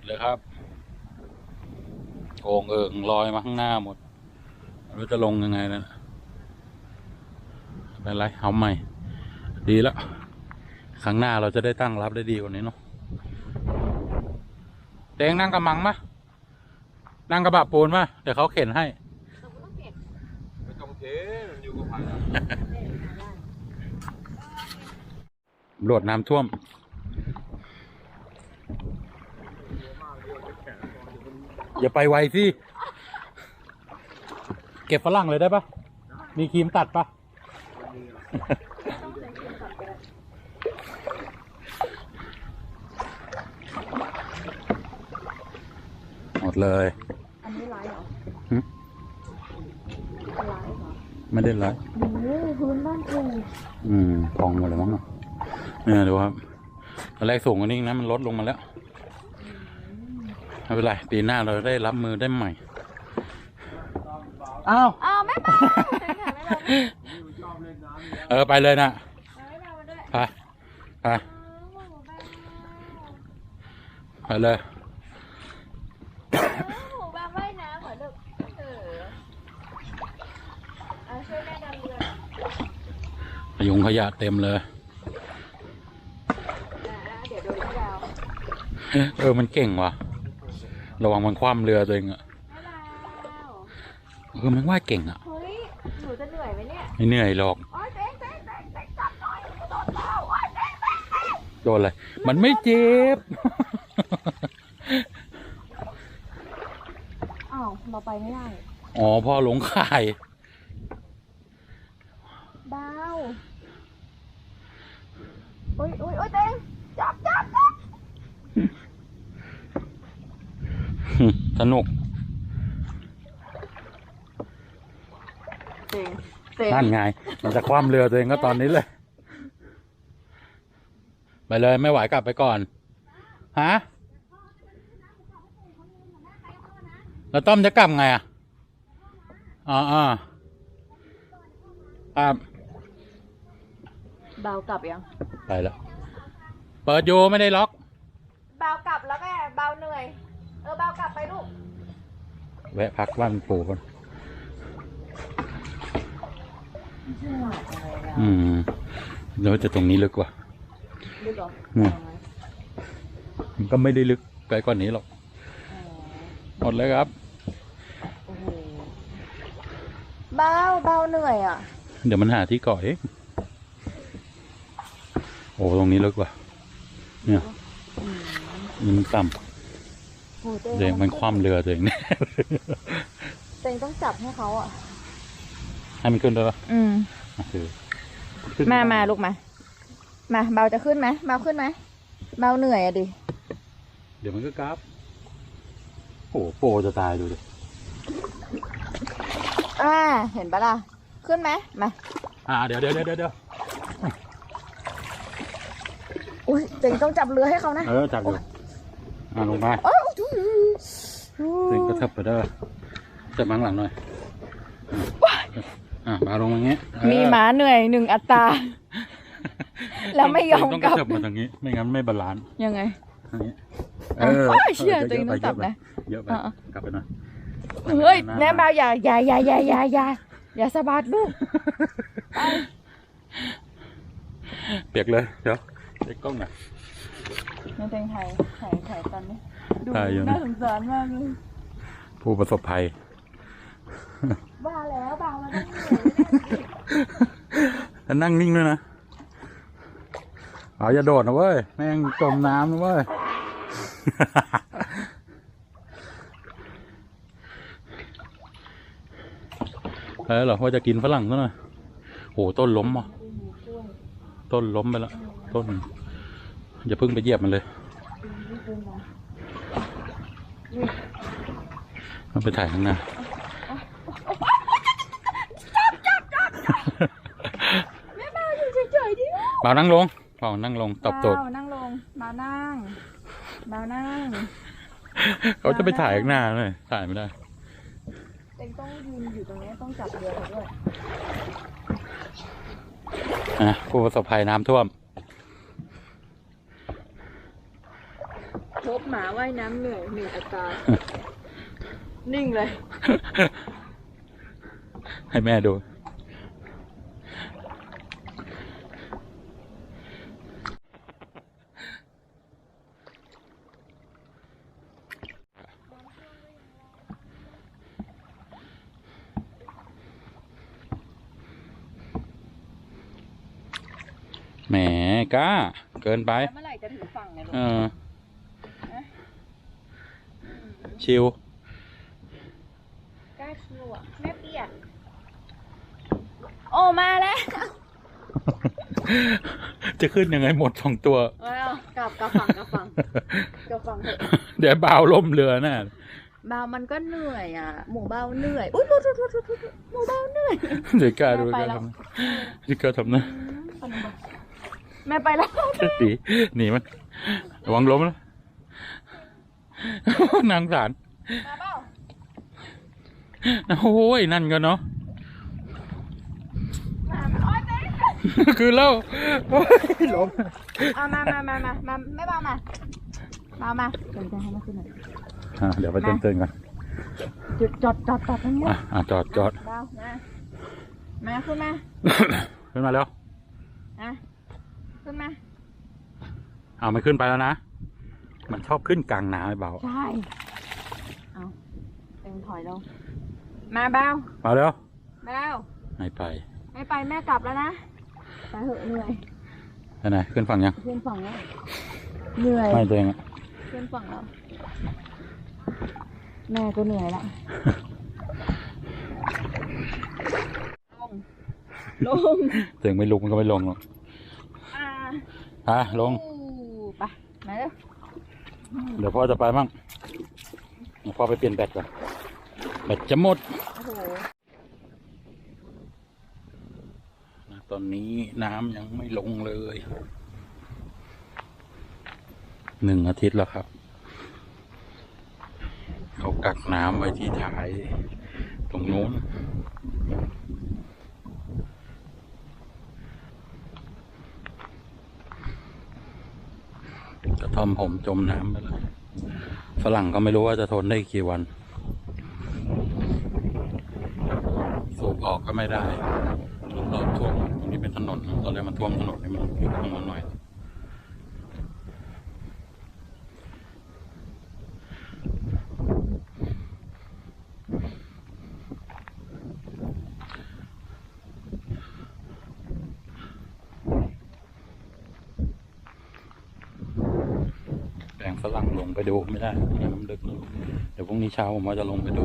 ดเลยครับโอ่งเอิงลอยมาข้างหน้าหมดไม่รู้จะลงยังไงนะไม่เป็นไรเอาใหม่ ดีแล้วครั้งหน้าเราจะได้ตั้งรับได้ดีกว่านี้เนาะเตงนั่งกระมังมะนั่งกระบะปูนมะเดี๋ยวเขาเข็นให้ไม่ต้องเทมันอยู่กับพันตำรวจน้ำท่วม อย่าไปไวสิ เก็บฝรั่งเลยได้ปะมีครีมตัดปะหมดเลย อันนี้ไลฟ์เหรอหึไลฟ์เหรอไม่ได้ไรโอ้โหพื้นบ้านกูอืมพองหมดเลยมั้งเนอะเนี่ยดูครับตอนแรกสูงกว่านี้อีกนะมันลดลงมาแล้ว ไม่เป็นไรปีหน้าเราได้รับมือได้ใหม่อ้าวอ้าวแม่ปาไม่ได้ไม่ได้เออไปเลยนะไม่ได้มาด้วยไปไปอ้าวแม่ไปเลยหมูบ้าว่ายน้ำเหรอลูกเออเอาช่วยแม่ดำเรือพยุงขยะเต็มเลยอ่าเดี๋ยวดูพี่ดาวเออ มันเก่งว่ะ ระวังมันคว่ำเรือตัวเองอะแม่ดาวเออมันว่ายเก่งอะเฮ้ยหนูจะเหนื่อยไหมเนี่ยไม่เหนื่อยหรอกโอ๊ยเจ๊งเจ๊งเจ๊งเจ๊งจับหน่อยโดนแล้วโอ๊ยเจ๊งเจ๊งเจ๊งโดนอะไรมันไม่เจ็บอ้าวเราไปไม่ได้อ๋อพ่อหลงข่ายดาวโอ๊ยโอ๊ยโอ๊ยเจ๊งจับจับจับ สนุกเจ๊งเจ๊งนั่นไง มันจะคว่ำเรือตัวเองก็ตอนนี้เลย ไปเลยไม่ไหวกลับไปก่อน ฮะ แล้วต้อมจะกลับไงอะอ๋ออ๋อครับเบากลับยัง ไปแล้ว เปิดอยู่ไม่ได้ล็อก เบากลับแล้วแม่เบาเหนื่อย เออเบากลับไปลูก แวะพักบ้านปู่ก่อนอืมเดี๋ยวจะตรงนี้ลึกกว่าลึกเหรออืมมันก็ไม่ได้ลึกไกลกว่านี้หรอก หมดเลยครับโอ้โหเบาเบาเหนื่อยอะ เดี๋ยวมันหาที่เกาะเองโอ้ ตรงนี้ลึกว่ะเนี่ยนี่มันต่ โอ้เต้ำเดี๋ยวมันคว่ำเรือตัวเองเนี่ยเต้ต้องจับให้เขาอะ ให้มันขึ้นด้วยปะอืม อะคือมามาลูกมา มาเบาจะขึ้นไหมเบาขึ้นไหมเบาเหนื่อยอะดิ เดี๋ยวมันก็กราฟโอ้โหโปรจะตายดูดิอ่า เห็นปะล่ะ ขึ้นไหมมา อ่าเดี๋ยวเดี๋ยวเดี๋ยวเดี๋ยวอุ้ยเต็งต้องจับเรือให้เขานะ เออจับอยู่อ่าลงมาโอ้ย ตึงกระเทิบไปเด้อจับมังหลังหน่อยอะมาลงมาอย่างงี้เออมีหมาเหนื่อยหนึ่งอัตราแล้วไม่ยอมต้องกกลัระบเทิบมาทางนี้ ไม่งั้นไม่บาลานซ์ยังไงทางนี้อะโอ้ยเชี่ยะตัวเองต้องจับนะเยอะไปอะกลับไปหน่อยเฮ้ยแม่เบาอย่าอย่าอย่าอย่าอย่าอย่าอย่าสะบัดลูกเปียกเลย เดี๋ยวเช็คกล้องหน่อยแม่เต็งถ่ายถ่ายถ่ายตอนนี้ ดูถ่ายอยู่นะน่าสงสารมากเลยผู้ประสบภัยบ้าแล้วเบามาตั้งเหนื่อยแล้วนั่งนิ่งด้วยนะเอาอย่าโดดนะเว้ย แม่งจมน้ำนะเว้ยแล้วเหรอว่าจะกินฝรั่งซะหน่อยโหต้นล้มอะต้นล้มไปแล้วต้น อย่าเพิ่งไปเหยียบมันเลย มันไปถ่ายข้างหน้าแม่เบาอยู่เฉยๆดิเบานั่งลงเบานั่งลงตบโตดเบานั่งลงเบานั่งเบานั่งเขาจะไปถ่ายข้างหน้าเลยถ่ายไม่ได้เต็งต้องยืนอยู่ตรงนี้ต้องจับเรือเขาด้วยอะผู้ประสบภัยน้ำท่วม บหมาว่ายน้ำเหนื่อยหนึ่งอัตรา นิ่งเลย ให้แม่ดู แหมกล้า เกินไปเมื่อไหร่จะถึงฝั่งเนี่ยลูก เออ ชิวกล้าชิวอะแม่เปียกโอ้มาแล้วจะขึ้นยังไงหมดสองตัวมาแล้วกลับกลับฝั่งกลับฝั่งกลับฝั่งเถอะเดี๋ยวบ่าวล่มเรือแน่เบามันก็เหนื่อยอะ หมูเบาเหนื่อยอุ้ยทุทุทุทุทุหมูเบาเหนื่อย เดี๋ยวกล้าดูไปกล้าแล้วทำเดี๋ยวกล้าทำนะแม่ไปแล้วหนีหนีมันระวังล้มนะ นางสารมาเปล่าโอ้ยนั่นกันเนาะมาโอ๊ยเจ๊คือเล่าโอ้ยล้มเอามามามามามาไม่เบามาเบามาเดี๋ยวจะให้มาขึ้นหน่อยอะเดี๋ยวไปเตือนเตือนๆกันจุดจอดจอดจอดตรงนี้อะอะจอดจอดเบามามาขึ้นมาขึ้นมาแล้วอะขึ้นมาเอาไม่ขึ้นไปแล้วนะมัน ชอบขึ้นกลางน้ำไอ้เบา ใช่เอาเต็งถอยลงมาเบามาแล้วเบาไม่ไป ไม่ไปแม่กลับแล้วนะไปเหอะเหนื่อยไปไหนขึ้นฝั่งยัง ขึ้นฝั่งแล้วเหนื่อยไม่ตัวเองอะขึ้นฝั่งแล้วแม่ก็เหนื่อยละลงลงตัวเองไม่ลุกมันก็ไม่ลงหรอกอ่าอะลง อู้ไปมาเร็ว เดี๋ยวพ่อจะไปมั่งเดี๋ยวพ่อไปเปลี่ยนแบตก่อน แบตจะหมดอตอนนี้น้ำยังไม่ลงเลย หนึ่งอาทิตย์แล้วครับ เขากักน้ำไว้ที่ท้าย ตรงนู้น กระท่อมผมจมน้ำไปแล้วฝรั่งก็ไม่รู้ว่าจะทนได้กี่วัน สูบออกก็ไม่ได้เราท่วมตรงนี้เป็นถนนตอนแรกมันท่วมถนนนี่มันอยู่ข้างบนหน่อย ฝรั่งลงไปดูไม่ได้น้ำลึกเดี๋ยวพรุ่งนี้เช้าผมว่าจะลงไปดู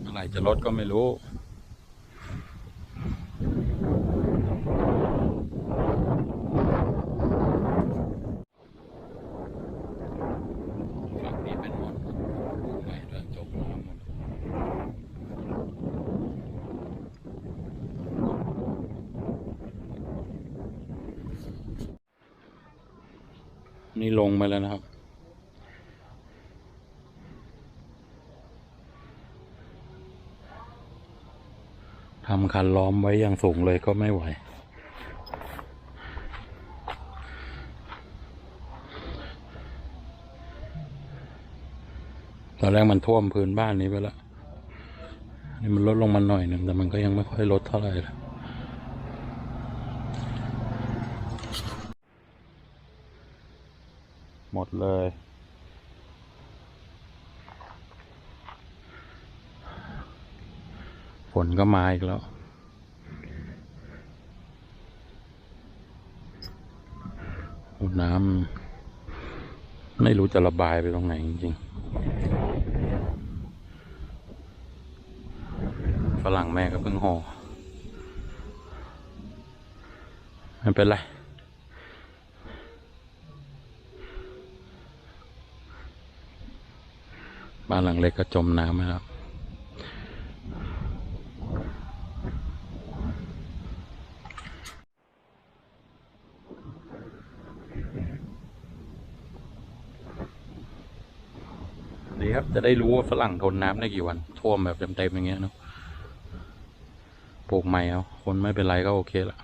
เมื่อไหร่จะลดก็ไม่รู้ ฝั่งนี้เป็นหมดดูใหม่ด้วยจบน้ำหมด นี่ลงไปแล้วนะครับ ทำคันล้อมไว้อย่างสูงเลยก็ไม่ไหว ตอนแรกมันท่วมพื้นบ้านนี้ไปแล้ว นี่มันลดลงมาหน่อยหนึ่งแต่มันก็ยังไม่ค่อยลดเท่าไหร่ละ หมดเลย ฝนก็มาอีกแล้ว น้ำไม่รู้จะระบายไปตรงไหนจริงๆฝรั่งแม่ก็เพิ่งห่อไม่เป็นไร บ้านหลังเล็กก็จมน้ำแล้วดีครับ จะได้รู้ว่าฝรั่งทนน้ำได้กี่วัน ท่วมแบบเต็มๆอย่างเงี้ยเนาะปลูกใหม่เอา คนไม่เป็นไรก็โอเคละ